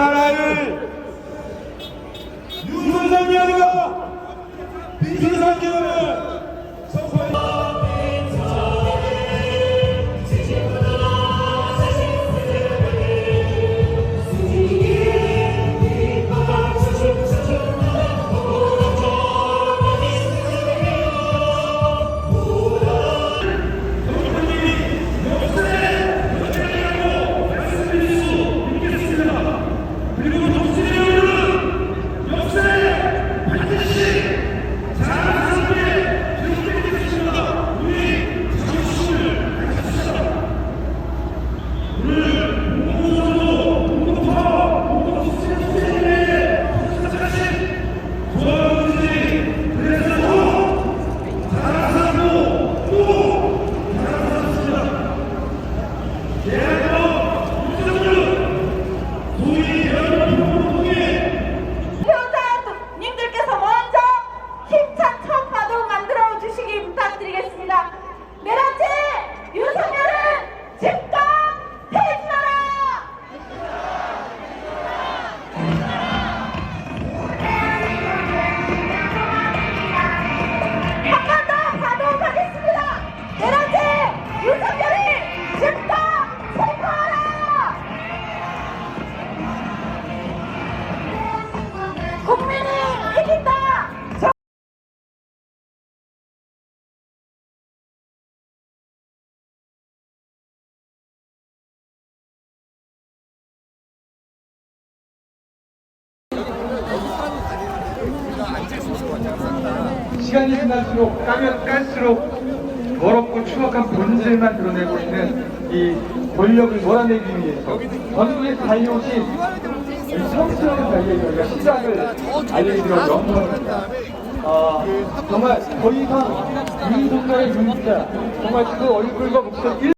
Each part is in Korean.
나라를 유선상이 아니라 시간이 지날수록 까면 깔수록 더럽고 추악한 본질만 드러내고 있는 이 권력을 몰아내기 위해서 전국에 달려오신 이 성스러운 달려기 저희가 시작을 알려드려 영광입니다. 아, 정말 더 이상 윤석열의 윤자 정말 그 얼굴과 목소리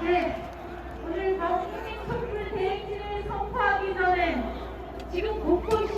네, 오늘 박수민 촛불 대행진을 선포하기 전에 지금 곳곳이